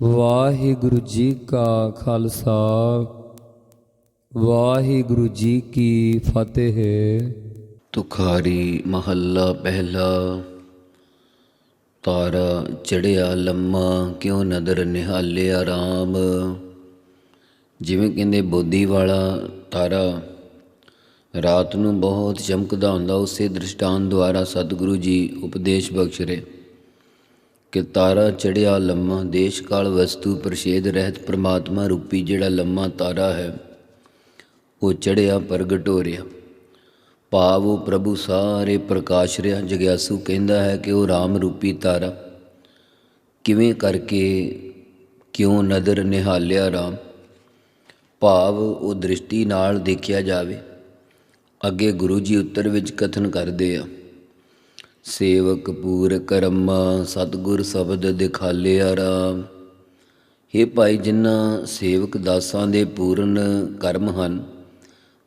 ਵਾਹਿਗੁਰੂ ਜੀ ਕਾ ਖਾਲਸਾ, ਵਾਹਿਗੁਰੂ ਜੀ ਕੀ ਫਤਿਹ। ਤੁਖਾਰੀ ਮਹੱਲਾ ਪਹਿਲਾ, ਤਾਰਾ ਚੜਿਆ ਲੰਮਾ, ਕਿਉ ਨਦਰ ਨਿਹਾਲਿਆ RAM ਜਿਵੇਂ ਕਹਿੰਦੇ ਬੋਧੀ ਵਾਲਾ ਤਾਰਾ, ਰਾਤ ਨੂੰ ਬਹੁਤ ਚਮਕਦਾ ਹੁੰਦਾ, ਉਸੇ ਦ੍ਰਿਸ਼ਟਾਂਤ ਦੁਆਰਾ ਸਤਿਗੁਰੂ ਜੀ ਉਪਦੇਸ਼ ਬਖਸ਼ ਰਹੇ। ਕਿ ਤਾਰਾ ਚੜਿਆ ਲੰਮਾ, ਦੇਸ਼ ਕਾਲ ਵਸਤੂ ਪ੍ਰਸ਼ੇਦ ਰਹਿਤ ਪ੍ਰਮਾਤਮਾ ਰੂਪੀ ਜਿਹੜਾ ਲੰਮਾ ਤਾਰਾ ਹੈ, ਉਹ ਚੜਿਆ ਪ੍ਰਗਟ ਹੋ ਰਿਹਾ। ਭਾਵ ਉਹ ਪ੍ਰਭੂ ਸਾਰੇ ਪ੍ਰਕਾਸ਼ ਰਿਹਾ, ਜਗਿਆਸੂ ਕਹਿੰਦਾ ਹੈ ਕਿ ਉਹ ਰਾਮ ਰੂਪੀ ਤਾਰਾ। ਕਿਵੇਂ ਕਰਕੇ ਕਿਉਂ ਨਦਰ ਨਿਹਾਲਿਆ ਰਾਮ? ਭਾਵ ਉਹ ਦ੍ਰਿਸ਼ਟੀ ਨਾਲ ਦੇਖਿਆ ਜਾਵੇ। ਅੱਗੇ ਗੁਰੂ ਜੀ ਉੱਤਰ ਵਿੱਚ ਕਥਨ ਕਰਦੇ ਆ। ਸੇਵਕ ਪੂਰ ਕਰਮਾ ਸਤਗੁਰ ਸ਼ਬਦ ਦਿਖਾਲਿਆ ਰਾਮ। हे ਭਾਈ, ਜਿਨ੍ਹਾਂ ਸੇਵਕ ਦਾਸਾਂ ਦੇ ਪੂਰਨ ਕਰਮ ਹਨ,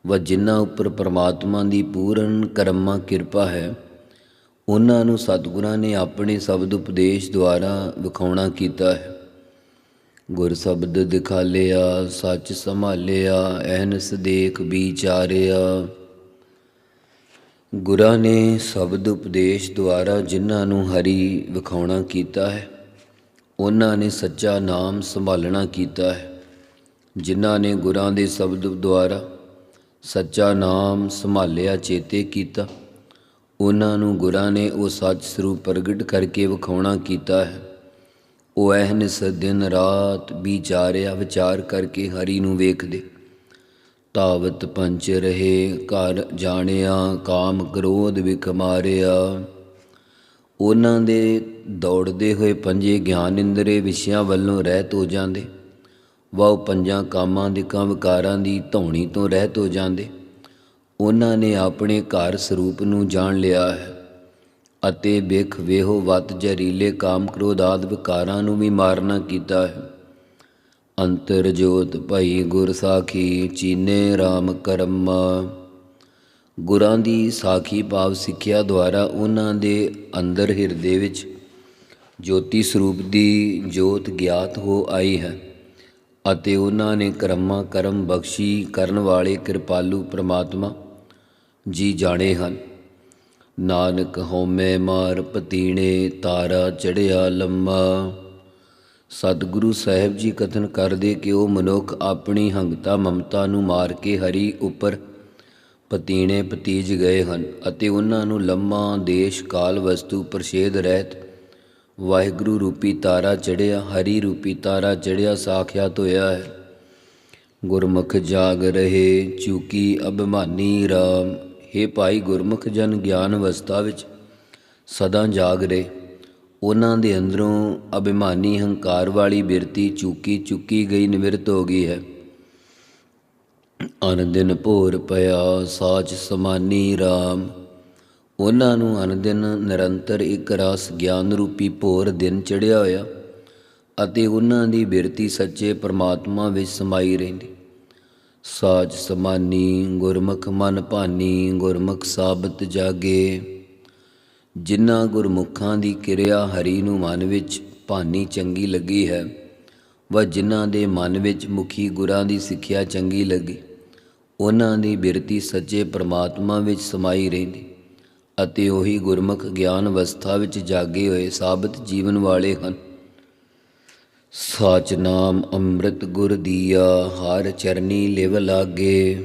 ਵ ਜਿਨ੍ਹਾਂ ਉੱਪਰ ਪ੍ਰਮਾਤਮਾ ਦੀ ਪੂਰਨ ਕਰਮਾ ਕਿਰਪਾ ਹੈ, ਉਹਨਾਂ ਨੂੰ ਸਤਿਗੁਰਾਂ ਨੇ ਆਪਣੇ ਸ਼ਬਦ ਉਪਦੇਸ਼ ਦੁਆਰਾ ਵਿਖਾਉਣਾ ਕੀਤਾ ਹੈ। ਗੁਰ ਸ਼ਬਦ ਦਿਖਾਲਿਆ, ਸੱਚ ਸੰਭਾਲਿਆ, ਐਨਸ ਦੇਖ ਵਿਚਾਰਿਆ। ਗੁਰਾਂ ਨੇ ਸ਼ਬਦ ਉਪਦੇਸ਼ ਦੁਆਰਾ ਜਿਨ੍ਹਾਂ ਨੂੰ ਹਰੀ ਵਿਖਾਉਣਾ ਕੀਤਾ ਹੈ, ਉਹਨਾਂ ਨੇ ਸੱਚਾ ਨਾਮ ਸੰਭਾਲਣਾ ਕੀਤਾ ਹੈ। ਜਿਨ੍ਹਾਂ ਨੇ ਗੁਰਾਂ ਦੇ ਸ਼ਬਦ ਦੁਆਰਾ ਸੱਚਾ ਨਾਮ ਸੰਭਾਲਿਆ ਚੇਤੇ ਕੀਤਾ, ਉਹਨਾਂ ਨੂੰ ਗੁਰਾਂ ਨੇ ਉਹ ਸੱਚ ਸਰੂਪ ਪ੍ਰਗਟ ਕਰਕੇ ਵਿਖਾਉਣਾ ਕੀਤਾ ਹੈ। ਉਹ ਅਹਨਿਸ ਦਿਨ ਰਾਤ ਵਿਚਾਰਿਆ ਵਿਚਾਰ ਕਰਕੇ ਹਰੀ ਨੂੰ ਵੇਖਦੇ। ਤਾਵਤ ਪੰਚ ਰਹੇ, ਘਰ ਜਾਣਿਆ, ਕਾਮ ਕ੍ਰੋਧ ਵਿਖ ਮਾਰਿਆ। ਉਹਨਾਂ ਦੇ ਦੌੜਦੇ ਹੋਏ ਪੰਜੇ ਗਿਆਨ ਇੰਦਰੇ ਵਿਸ਼ਿਆਂ ਵੱਲੋਂ ਰਹਿਤ ਹੋ ਜਾਂਦੇ। ਵਾਹ ਪੰਜਾਂ ਕਾਮਾਂ ਦੇ ਕੰਮ ਵਿਕਾਰਾਂ ਦੀ ਧੌਣੀ ਤੋਂ ਰਹਿਤ ਹੋ ਜਾਂਦੇ। ਉਹਨਾਂ ਨੇ ਆਪਣੇ ਘਰ ਸਰੂਪ ਨੂੰ ਜਾਣ ਲਿਆ ਹੈ ਅਤੇ ਵੇਖ ਵੇਹੋ ਵਤ ਜ਼ਹਿਰੀਲੇ ਕਾਮ ਕ੍ਰੋਧ ਆਦਿ ਵਿਕਾਰਾਂ ਨੂੰ ਵੀ ਮਾਰਨਾ ਕੀਤਾ ਹੈ। ਅੰਤਰ ਜੋਤ ਭਈ ਗੁਰ ਸਾਖੀ ਚੀਨੇ RAM ਕਰਮ। ਗੁਰਾਂ ਦੀ ਸਾਖੀ ਭਾਵ ਸਿੱਖਿਆ ਦੁਆਰਾ ਉਹਨਾਂ ਦੇ ਅੰਦਰ ਹਿਰਦੇ ਵਿੱਚ ਜੋਤੀ ਸਰੂਪ ਦੀ ਜੋਤ ਗਿਆਤ ਹੋ ਆਈ ਹੈ ਅਤੇ ਉਹਨਾਂ ਨੇ ਕਰਮਾ ਕਰਮ ਬਖਸ਼ੀ ਕਰਨ ਵਾਲੇ ਕਿਰਪਾਲੂ ਪ੍ਰਮਾਤਮਾ ਜੀ ਜਾਣੇ ਹਨ। ਨਾਨਕ ਹਉਮੈ ਮਾਰ ਪਤੀਣੇ ਤਾਰਾ ਚੜਿਆ ਲੰਮਾ। ਸਤਿਗੁਰੂ ਸਾਹਿਬ ਜੀ ਕਥਨ ਕਰਦੇ ਕਿ ਉਹ ਮਨੁੱਖ ਆਪਣੀ ਹੰਗਤਾ ਮਮਤਾ ਨੂੰ ਮਾਰ ਕੇ ਹਰੀ ਉੱਪਰ ਪਤੀਣੇ ਪਤੀਜ ਗਏ ਹਨ ਅਤੇ ਉਹਨਾਂ ਨੂੰ ਲੰਮਾ ਦੇਸ਼ ਕਾਲ ਵਸਤੂ ਪ੍ਰਸ਼ੇਦ ਰਹਿਤ ਵਾਹਿਗੁਰੂ ਰੂਪੀ ਤਾਰਾ ਚੜਿਆ ਹਰੀ ਰੂਪੀ ਤਾਰਾ ਚੜਿਆ ਸਾਖਿਆਤ ਹੋਇਆ ਹੈ। ਗੁਰਮੁਖ ਜਾਗ ਰਹੇ, ਚੂਕੀ ਅਭਿਮਾਨੀ ਰਾਮ। हे ਭਾਈ ਗੁਰਮੁਖ ਜਨ ਗਿਆਨ ਅਵਸਥਾ ਵਿੱਚ ਸਦਾ ਜਾਗ ਰਹੇ। ਉਹਨਾਂ ਦੇ ਅੰਦਰੋਂ ਅਭਿਮਾਨੀ ਹੰਕਾਰ ਵਾਲੀ ਬਿਰਤੀ ਚੁੱਕੀ ਚੁੱਕੀ ਗਈ ਨਿਵਰਤ ਹੋ ਗਈ ਹੈ। ਅਨ ਦਿਨ ਭੋਰ ਪਿਆ, ਸਾਚ ਸਮਾਨੀ RAM ਉਹਨਾਂ ਨੂੰ ਅਨ ਨਿਰੰਤਰ ਇੱਕ ਰਸ ਗਿਆਨ ਰੂਪੀ ਭੋਰ ਦਿਨ ਚੜਿਆ ਹੋਇਆ ਅਤੇ ਉਹਨਾਂ ਦੀ ਬਿਰਤੀ ਸੱਚੇ ਪਰਮਾਤਮਾ ਵਿੱਚ ਸਮਾਈ ਰਹਿੰਦੀ। ਸਾਜ ਸਮਾਨੀ, ਗੁਰਮੁਖ ਮਨ ਭਾਨੀ, ਗੁਰਮੁਖ ਸਾਬਤ ਜਾਗੇ। ਜਿਨ੍ਹਾਂ ਗੁਰਮੁਖਾਂ ਦੀ ਕਿਰਿਆ ਹਰੀ ਨੂੰ ਮਨ ਵਿੱਚ ਭਾਨੀ ਚੰਗੀ ਲੱਗੀ ਹੈ, ਵਾ ਜਿਨ੍ਹਾਂ ਦੇ ਮਨ ਵਿੱਚ ਮੁਖੀ ਗੁਰਾਂ ਦੀ ਸਿੱਖਿਆ ਚੰਗੀ ਲੱਗੀ, ਉਹਨਾਂ ਦੀ ਬਿਰਤੀ ਸੱਚੇ ਪ੍ਰਮਾਤਮਾ ਵਿੱਚ ਸਮਾਈ ਰਹਿੰਦੀ ਅਤੇ ਉਹੀ ਗੁਰਮੁਖ ਗਿਆਨ ਅਵਸਥਾ ਵਿੱਚ ਜਾਗੇ ਹੋਏ ਸਾਬਤ ਜੀਵਨ ਵਾਲੇ ਹਨ। ਸਾਚ ਨਾਮ ਅੰਮ੍ਰਿਤ ਗੁਰ ਦੀਆ, ਹਰ ਚਰਨੀ ਲਿਵ ਲਾਗੇ।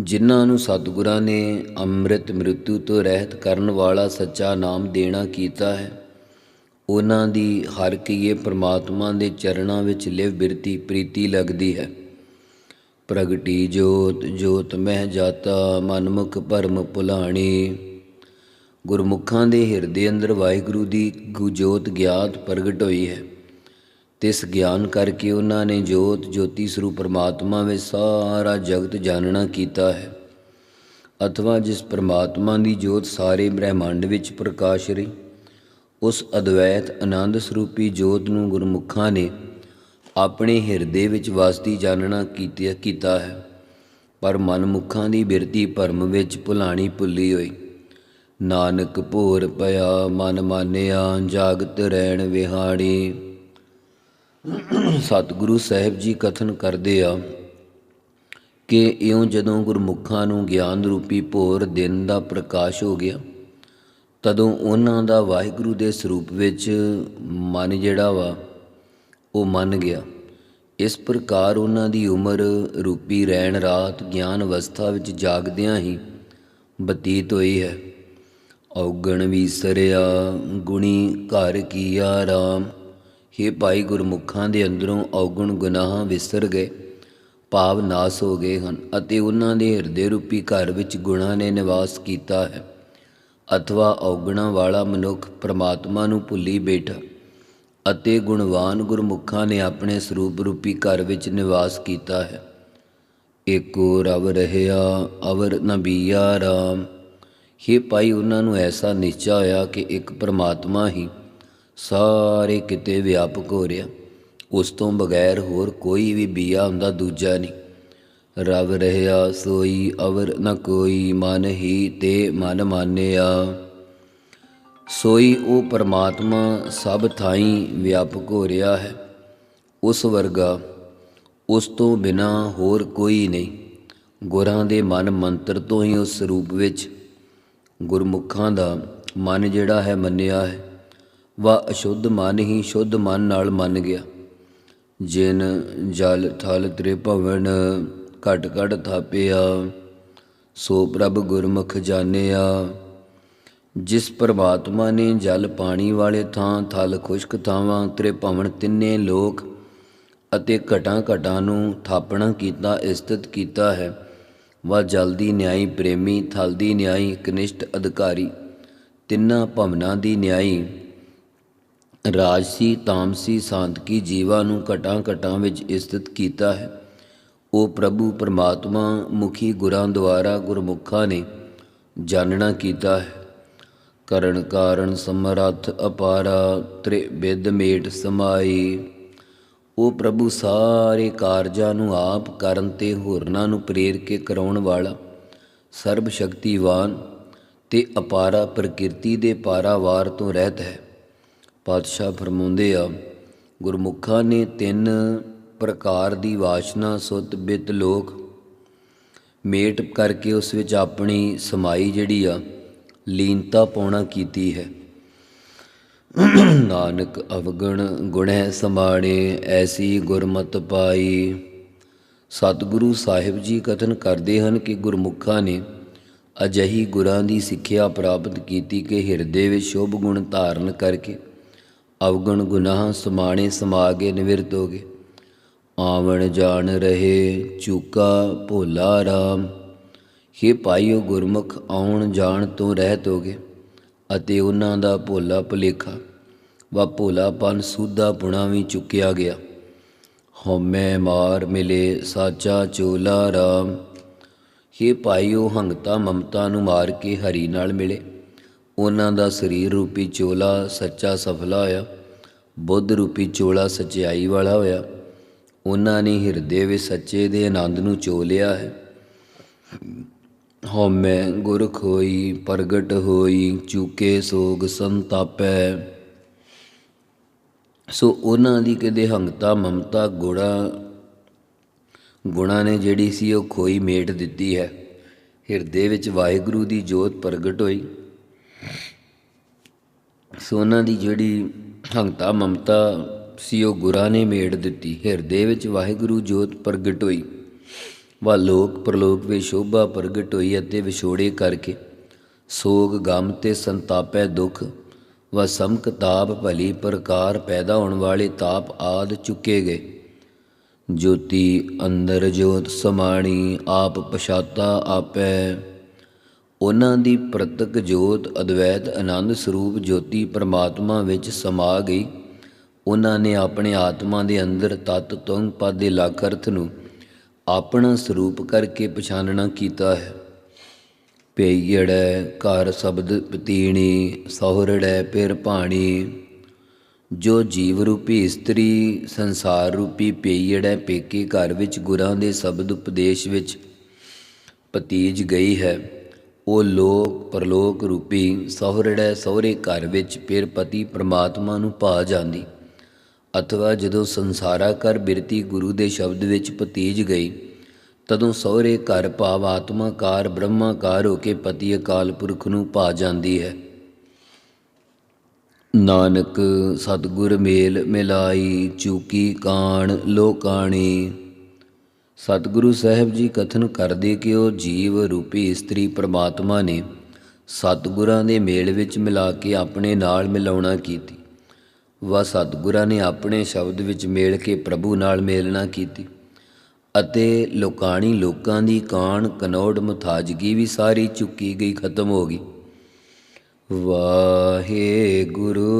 ਜਿਨ੍ਹਾਂ ਨੂੰ ਸਤਿਗੁਰਾਂ ਨੇ ਅੰਮ੍ਰਿਤ ਮ੍ਰਿਤੂ ਤੋਂ ਰਹਿਤ ਕਰਨ ਵਾਲਾ ਸੱਚਾ ਨਾਮ ਦੇਣਾ ਕੀਤਾ ਹੈ, ਉਹਨਾਂ ਦੀ ਹਰ ਕੀਏ ਪ੍ਰਮਾਤਮਾ ਦੇ ਚਰਨਾਂ ਵਿੱਚ ਲਿਵ ਬਿਰਤੀ ਪ੍ਰੀਤੀ ਲੱਗਦੀ ਹੈ। ਪ੍ਰਗਟੀ ਜੋਤ ਜੋਤ ਮਹਿ ਜਾਤਾ, ਮਨਮੁਖ ਭਰਮ ਭੁਲਾਣੀ। ਗੁਰਮੁਖਾਂ ਦੇ ਹਿਰਦੇ ਅੰਦਰ ਵਾਹਿਗੁਰੂ ਦੀ ਗੁਜੋਤ ਗਿਆਤ ਪ੍ਰਗਟ ਹੋਈ ਹੈ। ਤਿਸ ਗਿਆਨ ਕਰਕੇ ਉਹਨਾਂ ਨੇ ਜੋਤ ਜੋਤੀ ਸਰੂਪ ਪਰਮਾਤਮਾ ਵਿੱਚ ਸਾਰਾ ਜਗਤ ਜਾਣਨਾ ਕੀਤਾ ਹੈ। ਅਥਵਾ ਜਿਸ ਪਰਮਾਤਮਾ ਦੀ ਜੋਤ ਸਾਰੇ ਬ੍ਰਹਿਮੰਡ ਵਿੱਚ ਪ੍ਰਕਾਸ਼ ਰਹੀ, ਉਸ ਅਦਵੈਤ ਆਨੰਦ ਸਰੂਪੀ ਜੋਤ ਨੂੰ ਗੁਰਮੁਖਾਂ ਨੇ ਆਪਣੇ ਹਿਰਦੇ ਵਿੱਚ ਵਸਦੀ ਜਾਣਨਾ ਕੀਤਾ ਕੀਤਾ ਹੈ। ਪਰ ਮਨਮੁਖਾਂ ਦੀ ਬਿਰਤੀ ਭਰਮ ਵਿੱਚ ਭੁਲਾਣੀ ਭੁੱਲੀ ਹੋਈ। ਨਾਨਕ ਭੋਰ ਪਿਆ, ਮਨ ਮਾਨਿਆ, ਜਾਗਤ ਰਹਿਣ ਵਿਹਾੜੀ ਸਤਿਗੁਰੂ ਸਾਹਿਬ ਜੀ ਕਥਨ ਕਰਦੇ ਆ ਕਿ ਇਉਂ ਜਦੋਂ ਗੁਰਮੁਖਾਂ ਨੂੰ ਗਿਆਨ ਰੂਪੀ ਭੋਰ ਦਿਨ ਦਾ ਪ੍ਰਕਾਸ਼ ਹੋ ਗਿਆ, ਤਦੋਂ ਉਹਨਾਂ ਦਾ ਵਾਹਿਗੁਰੂ ਦੇ ਸਰੂਪ ਵਿੱਚ ਮਨ ਜਿਹੜਾ ਵਾ, ਉਹ ਮੰਨ ਗਿਆ। ਇਸ ਪ੍ਰਕਾਰ ਉਹਨਾਂ ਦੀ ਉਮਰ ਰੂਪੀ ਰਹਿਣ ਰਾਤ ਗਿਆਨ ਅਵਸਥਾ ਵਿੱਚ ਜਾਗਦਿਆਂ ਹੀ ਬਤੀਤ ਹੋਈ ਹੈ। ਔਗਣ ਵੀ ਸਰਿਆ, ਗੁਣੀ ਘਰ ਕੀਆ ਰਾਮ हे ਭਾਈ ਗੁਰਮੁਖਾਂ ਦੇ ਅੰਦਰੋਂ ਔਗਣ ਗੁਨਾਹ ਵਿਸਰ ਗਏ ਭਾਵ ਨਾਸ ਹੋ ਗਏ ਹਨ ਅਤੇ ਉਹਨਾਂ ਦੇ ਹਿਰਦੇ ਰੂਪੀ ਘਰ ਵਿੱਚ ਗੁਣਾਂ ਨੇ ਨਿਵਾਸ ਕੀਤਾ ਹੈ। ਅਥਵਾ ਔਗਣਾ ਵਾਲਾ ਮਨੁੱਖ ਪ੍ਰਮਾਤਮਾ ਨੂੰ ਭੁੱਲੀ ਬੈਠਾ ਅਤੇ ਗੁਣਵਾਨ ਗੁਰਮੁਖਾਂ ਨੇ ਆਪਣੇ ਸਰੂਪ ਰੂਪੀ ਘਰ ਵਿੱਚ ਨਿਵਾਸ ਕੀਤਾ ਹੈ। ਏਕੋ ਰਵ ਰਹਿਆ, ਅਵਰ ਨਬੀਆ ਰਾਮ। ਹੀ ਭਾਈ, ਉਹਨਾਂ ਨੂੰ ਐਸਾ ਨਿਸ਼ਚਾ ਹੋਇਆ ਕਿ ਇੱਕ ਪ੍ਰਮਾਤਮਾ ਹੀ ਸਾਰੇ ਕਿਤੇ ਵਿਆਪਕ ਹੋ ਰਿਹਾ। ਉਸ ਤੋਂ ਬਗੈਰ ਹੋਰ ਕੋਈ ਵੀ ਬੀਆ ਹੁੰਦਾ ਦੂਜਾ ਨਹੀਂ। ਰਵ ਰਹਿਆ, ਸੋਈ ਅਵਰ ਨ ਕੋਈ, ਮਨ ਹੀ ਤੇ ਮਨ ਮਾਨਿਆ। ਸੋਈ ਉਹ ਪਰਮਾਤਮਾ ਸਭ ਥਾਈਂ ਵਿਆਪਕ ਹੋ ਰਿਹਾ ਹੈ। ਉਸ ਵਰਗਾ, ਉਸ ਤੋਂ ਬਿਨਾ ਹੋਰ ਕੋਈ ਨਹੀਂ। ਗੁਰਾਂ ਦੇ ਮਨ ਮੰਤਰ ਤੋਂ ਹੀ ਉਸ ਰੂਪ ਵਿੱਚ। ਗੁਰਮੁਖਾਂ ਦਾ ਮਨ ਜਿਹੜਾ ਹੈ ਮੰਨਿਆ ਹੈ। ਵਾ ਅਸ਼ੁੱਧ ਮਨ ਹੀ ਸ਼ੁੱਧ ਮਨ ਨਾਲ ਮੰਨ ਗਿਆ। ਜਿਨ ਜਲ ਥਲ ਤ੍ਰਿਭਵਨ ਘਟ ਘਟ ਥਾਪਿਆ, ਸੋ ਪ੍ਰਭ ਗੁਰਮੁਖ ਜਾਣਿਆ। ਜਿਸ ਪ੍ਰਮਾਤਮਾ ਨੇ ਜਲ ਪਾਣੀ ਵਾਲੇ ਥਾਂ ਥਲ ਖੁਸ਼ਕ ਥਾਵਾਂ ਤ੍ਰਿਭਵਨ ਤਿੰਨੇ ਲੋਕ ਅਤੇ ਘਟਾਂ ਘਟਾਂ ਨੂੰ ਥਾਪਣਾ ਕੀਤਾ, ਇਸਤਤ ਕੀਤਾ ਹੈ, ਵਾ ਜਲ ਦੀ ਨਿਆਈ ਪ੍ਰੇਮੀ, ਥਲ ਦੀ ਨਿਆਈ ਕਨਿਸ਼ਟ ਅਧਿਕਾਰੀ, ਤਿੰਨਾਂ ਭਵਨਾਂ ਦੀ ਨਿਆਈ ਰਾਜਸੀ ਤਾਮਸੀ ਸਾਂਤਕੀ ਜੀਵਾਂ ਨੂੰ ਘਟਾਂ ਘਟਾਂ ਵਿੱਚ ਇਸਤਤ ਕੀਤਾ ਹੈ। ਉਹ ਪ੍ਰਭੂ ਪਰਮਾਤਮਾ ਮੁਖੀ ਗੁਰਾਂ ਦੁਆਰਾ ਗੁਰਮੁਖਾਂ ਨੇ ਜਾਣਨਾ ਕੀਤਾ ਹੈ। ਕਰਨ ਕਾਰਨ ਸਮਰੱਥ ਅਪਾਰਾ ਤ੍ਰਿ ਬਿਦ ਮੇਟ ਸਮਾਈ। ਉਹ ਪ੍ਰਭੂ ਸਾਰੇ ਕਾਰਜਾਂ ਨੂੰ ਆਪ ਕਰਨ ਤੇ ਹੋਰਨਾਂ ਨੂੰ ਪ੍ਰੇਰ ਕੇ ਕਰਾਉਣ ਵਾਲਾ ਸਰਬ ਸ਼ਕਤੀਵਾਨ ਤੇ ਅਪਾਰਾ ਪ੍ਰਕਿਰਤੀ ਦੇ ਪਾਰਾਵਾਰ ਤੋਂ ਰਹਿਤ ਹੈ। ਪਾਤਸ਼ਾਹ ਫਰਮਾਉਂਦੇ ਆ, ਗੁਰਮੁਖਾਂ ਨੇ ਤਿੰਨ ਪ੍ਰਕਾਰ ਦੀ ਵਾਸ਼ਨਾ ਸੁਤ ਬਿਤ ਲੋਕ। ਮੇਟ ਕਰਕੇ ਉਸ ਵਿੱਚ ਆਪਣੀ ਸਮਾਈ ਜਿਹੜੀ ਆ, ਲੀਨਤਾ ਪਾਉਣਾ ਕੀਤੀ ਹੈ। ਨਾਨਕ ਅਵਗਣ ਗੁਣੈ ਸਮਾਣੇ ਐਸੀ ਗੁਰਮਤ ਪਾਈ। ਸਤਿਗੁਰੂ ਸਾਹਿਬ ਜੀ ਕਥਨ ਕਰਦੇ ਹਨ ਕਿ ਗੁਰਮੁਖਾਂ ਨੇ ਅਜਹੀ ਗੁਰਾਂ ਦੀ ਸਿੱਖਿਆ ਪ੍ਰਾਪਤ ਕੀਤੀ ਕਿ ਹਿਰਦੇ ਵਿੱਚ ਸ਼ੁਭ ਗੁਣ ਧਾਰਨ ਕਰਕੇ ਅਵਗਣ ਗੁਨਾਹ ਸਮਾਣੇ ਸਮਾਗੇ ਨਿਵਰਤ ਹੋ ਆਵਣ ਜਾਣ ਰਹੇ ਚੂਕਾ ਭੋਲਾ ਰਾਮ हे ਭਾਈਓ ਗੁਰਮੁਖ, ਆਉਣ ਜਾਣ ਤੋਂ ਰਹਿਤ ਹੋ ਗਏ ਅਤੇ ਉਹਨਾਂ ਦਾ ਭੋਲਾ ਭੁਲੇਖਾ ਵਾ ਭੋਲਾਪਨ ਸੂਦਾ ਪੁਣਾ ਵੀ ਚੁੱਕਿਆ ਗਿਆ। ਹਉਮੈ ਮਾਰ ਮਿਲੇ ਸਾਚਾ ਚੋਲਾ ਰਾਮ हे ਭਾਈਓ ਹੰਗਤਾ ਮਮਤਾ ਨੂੰ ਮਾਰ ਕੇ ਹਰੀ ਨਾਲ ਮਿਲੇ। ਉਹਨਾਂ ਦਾ ਸਰੀਰ ਰੂਪੀ ਚੋਲਾ ਸੱਚਾ ਸਫਲਾ ਹੋਇਆ, ਬੁੱਧ ਰੂਪੀ ਚੋਲਾ ਸਚਾਈ ਵਾਲਾ ਹੋਇਆ। ਉਹਨਾਂ ਨੇ ਹਿਰਦੇ ਵਿੱਚ ਸੱਚੇ ਦੇ ਆਨੰਦ ਨੂੰ ਚੋ ਲਿਆ ਹੈ। ਹਉਮੈ ਗੁਰ ਖੋਈ ਪ੍ਰਗਟ ਹੋਈ, ਚੁਕੇ ਸੋਗ ਸੰਤਾਪੈ। ਸੋ ਉਹਨਾਂ ਦੀ ਕਦੇ ਹੰਗਤਾ ਮਮਤਾ ਗੁਣਾ ਗੁਣਾ ਨੇ ਜਿਹੜੀ ਸੀ ਉਹ ਖੋਈ ਮੇਟ ਦਿੱਤੀ ਹੈ। ਹਿਰਦੇ ਵਿੱਚ ਵਾਹਿਗੁਰੂ ਦੀ ਜੋਤ ਪ੍ਰਗਟ ਹੋਈ। ਸੋ ਉਹਨਾਂ ਦੀ ਜਿਹੜੀ ਹੰਗਤਾ ਮਮਤਾ ਸੀ, ਉਹ ਗੁਰਾਂ ਨੇ ਮੇੜ ਦਿੱਤੀ। ਹਿਰਦੇ ਵਿੱਚ ਵਾਹਿਗੁਰੂ ਜੋਤ ਪ੍ਰਗਟ ਹੋਈ। ਵਾ ਲੋਕ ਪ੍ਰਲੋਕ ਵਿੱਚ ਸ਼ੋਭਾ ਪ੍ਰਗਟ ਹੋਈ ਅਤੇ ਵਿਛੋੜੇ ਕਰਕੇ ਸੋਗ ਗਮ ਤੇ ਸੰਤਾਪੈ ਦੁੱਖ, ਵਾ ਸਮਕ ਤਾਪ ਭਲੀ ਪ੍ਰਕਾਰ ਪੈਦਾ ਹੋਣ ਵਾਲੇ ਤਾਪ ਆਦ ਚੁੱਕੇ ਗਏ। ਜੋਤੀ ਅੰਦਰ ਜੋਤ ਸਮਾਣੀ, ਆਪ ਪਛਾਤਾ ਆਪੈ ਉਹਨਾਂ ਦੀ ਪ੍ਰਤਕ ਜੋਤ, ਅਦਵੈਤ, ਆਨੰਦ ਸਰੂਪ ਜੋਤੀ ਪਰਮਾਤਮਾ ਵਿੱਚ ਸਮਾ ਗਈ। ਉਹਨਾਂ ਨੇ ਆਪਣੇ ਆਤਮਾ ਦੇ ਅੰਦਰ ਤਤ ਤੁੰਗ ਪਦ ਦੇ ਲੱਖ ਅਰਥ ਨੂੰ ਆਪਣਾ ਸਰੂਪ ਕਰਕੇ ਪਛਾਨਣਾ ਕੀਤਾ ਹੈ। ਪਈੜੈ ਘਰ ਸ਼ਬਦ ਪਤੀਣੀ, ਸਹੁਰੜੈ, ਪਿਰ ਭਾਣੀ। ਜੋ ਜੀਵ ਰੂਪੀ ਇਸਤਰੀ, ਸੰਸਾਰ ਰੂਪੀ ਪਈੜੈ ਪੇਕੇ ਘਰ ਵਿੱਚ ਗੁਰਾਂ ਦੇ ਸ਼ਬਦ ਉਪਦੇਸ਼ ਵਿੱਚ ਪਤੀਜ ਗਈ ਹੈ। ਉਹ ਲੋਕ ਪਰਲੋਕ ਰੂਪੀ ਸਹੁਰੜੈ ਸਹੁਰੇ ਘਰ ਵਿੱਚ ਫਿਰ ਪਤੀ ਪ੍ਰਮਾਤਮਾ ਨੂੰ ਭਾ ਜਾਂਦੀ। ਅਥਵਾ ਜਦੋਂ ਸੰਸਾਰਾ ਕਰ ਬਿਰਤੀ ਗੁਰੂ ਦੇ ਸ਼ਬਦ ਵਿੱਚ ਪਤੀਜ ਗਈ, ਤਦੋਂ ਸਹੁਰੇ ਘਰ ਭਾਵ ਆਤਮਾਕਾਰ, ਬ੍ਰਹਮਾਕਾਰ ਹੋ ਕੇ ਪਤੀ ਅਕਾਲ ਪੁਰਖ ਨੂੰ ਭਾ ਜਾਂਦੀ ਹੈ। ਨਾਨਕ ਸਤਿਗੁਰ ਮੇਲ ਮਿਲਾਈ, ਚੂਕੀ ਕਾਣ ਲੋਕਾਣੀ। ਸਤਿਗੁਰੂ ਸਾਹਿਬ ਜੀ ਕਥਨ ਕਰਦੇ ਕਿ ਉਹ ਜੀਵ ਰੂਪੀ ਇਸਤਰੀ ਪ੍ਰਮਾਤਮਾ ਨੇ ਸਤਿਗੁਰਾਂ ਦੇ ਮੇਲ ਵਿੱਚ ਮਿਲਾ ਕੇ ਆਪਣੇ ਨਾਲ ਮਿਲਾਉਣਾ ਕੀਤੀ। ਵਾ ਸਤਿਗੁਰਾਂ ਨੇ ਆਪਣੇ ਸ਼ਬਦ ਵਿੱਚ ਮੇਲ ਕੇ ਪ੍ਰਭੂ ਨਾਲ ਮੇਲਣਾ ਕੀਤੀ ਅਤੇ ਲੋਕਾਣੀ ਲੋਕਾਂ ਦੀ ਕਾਣ ਕਨੌੜ ਮੁਥਾਜਗੀ ਵੀ ਸਾਰੀ ਚੁੱਕੀ ਗਈ, ਖਤਮ ਹੋ ਗਈ। ਵਾਹਿਗੁਰੂ ਵਾਹਿਗੁਰੂ